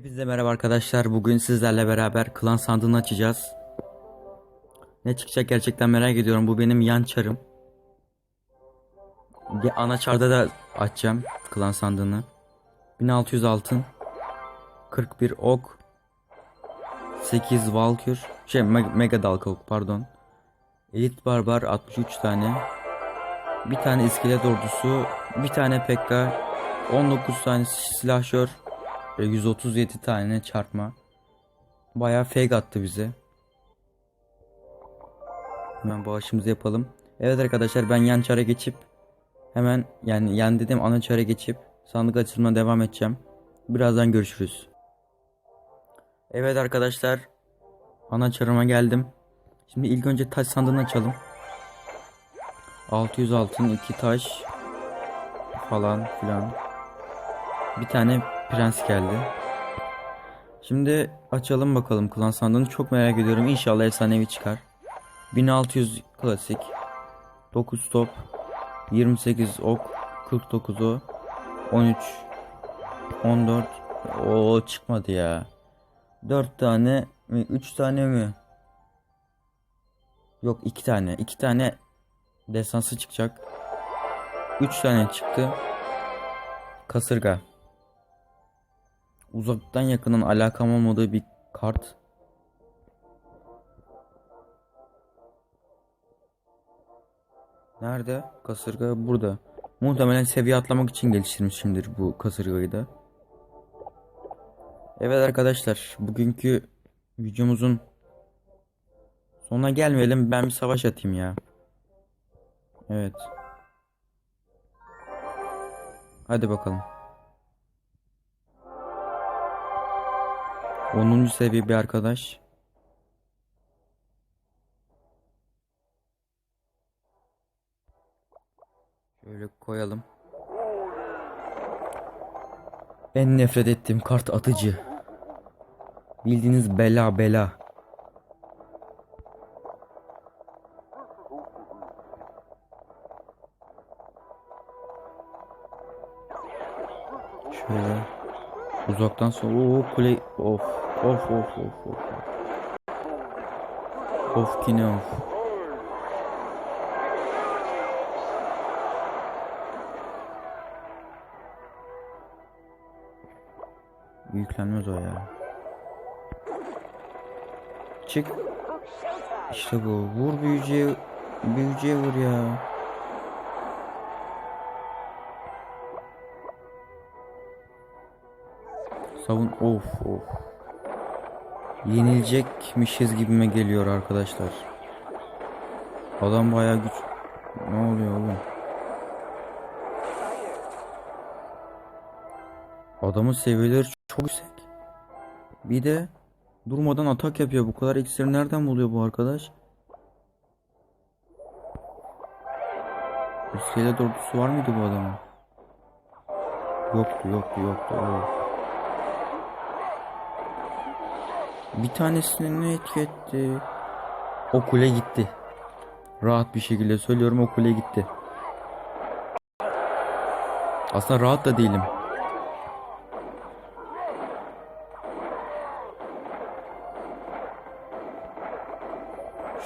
Hepinize merhaba arkadaşlar. Bugün sizlerle beraber klan sandığını açacağız. Ne çıkacak gerçekten merak ediyorum. Bu benim yan çarım. Ge- Ana çarda da açacağım klan sandığını. 1600 altın. 41 ok. 8 valkür. Şey me- mega dalka ok pardon. Elit barbar 63 tane. Bir tane iskelet ordusu. Bir tane pekka. 19 tane silahşör. Ve 137 tane çarpma. Bayağı fake attı bize. Hemen bağışımızı yapalım. Evet arkadaşlar ben yan çara geçip hemen yani yan dedim ana çara geçip sandık açılımına devam edeceğim. Birazdan görüşürüz. Evet arkadaşlar ana çarıma geldim. Şimdi ilk önce taş sandığını açalım. 600 altın 2 taş falan filan. Bir tane prens geldi. Şimdi açalım bakalım klan sandığını çok merak ediyorum. İnşallah efsanevi çıkar. 1600 klasik. 9 top. 28 ok. 49 o. 13. 14. O çıkmadı ya. 4 tane mi? 3 tane mi? Yok 2 tane. 2 tane destansı çıkacak. 3 tane çıktı. Kasırga. Uzaktan yakından alakam olmadığı bir kart. Nerede? Kasırga burada. Muhtemelen seviye atlamak için geliştirmişimdir bu kasırgayı da. Evet arkadaşlar, bugünkü videomuzun sonuna gelmeyelim. Ben bir savaş atayım ya. Evet. Hadi bakalım. 10. seviye bir arkadaş. Şöyle koyalım. En nefret ettiğim kart atıcı. Bildiğiniz bela bela. Şöyle. Uzaktan sonra o kule of of of of of. Of kine of. Yüklenmez o ya. Çık. İşte bu. Vur büyücüye. Büyücüye vur ya. Savun of of. Yenilecekmişiz gibime geliyor arkadaşlar. Adam bayağı güç. Ne oluyor oğlum? Adamın seviyeleri çok yüksek. Bir de durmadan atak yapıyor. Bu kadar iksiri nereden buluyor bu arkadaş? İskelet ordusu var mıydı bu adamın? Yoktu yoktu yoktu. Of. Bir tanesini ne etki etti? Gitti. Rahat bir şekilde söylüyorum o gitti. Aslında rahat da değilim.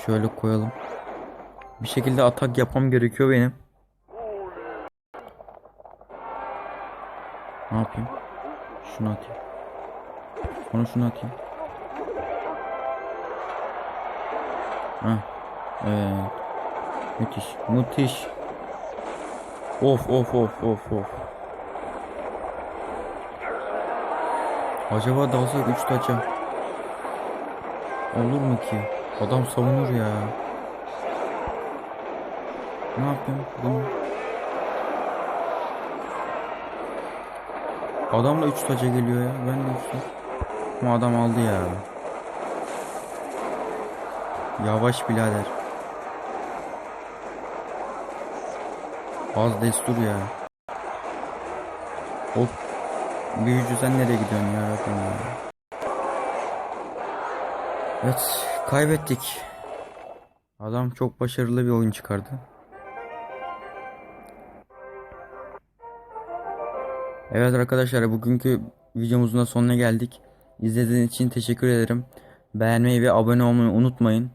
Şöyle koyalım. Bir şekilde atak yapmam gerekiyor benim. Ne yapayım? Şunu atayım. Sonra şunu atayım. Heh. Evet. Müthiş. Müthiş. Of of of of of. Acaba dalsak 3 taça olur mu ki? Adam savunur ya. Ne yapayım? Bunu Adam da 3 taca geliyor ya. Ben de 3 Bu adam aldı ya. Yavaş birader. Az destur ya. Of. Büyücü sen nereye gidiyorsun ya Rabbim ya. Evet kaybettik. Adam çok başarılı bir oyun çıkardı. Evet arkadaşlar bugünkü videomuzun da sonuna geldik. İzlediğiniz için teşekkür ederim. Beğenmeyi ve abone olmayı unutmayın.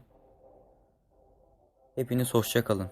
Hepiniz hoşça kalın.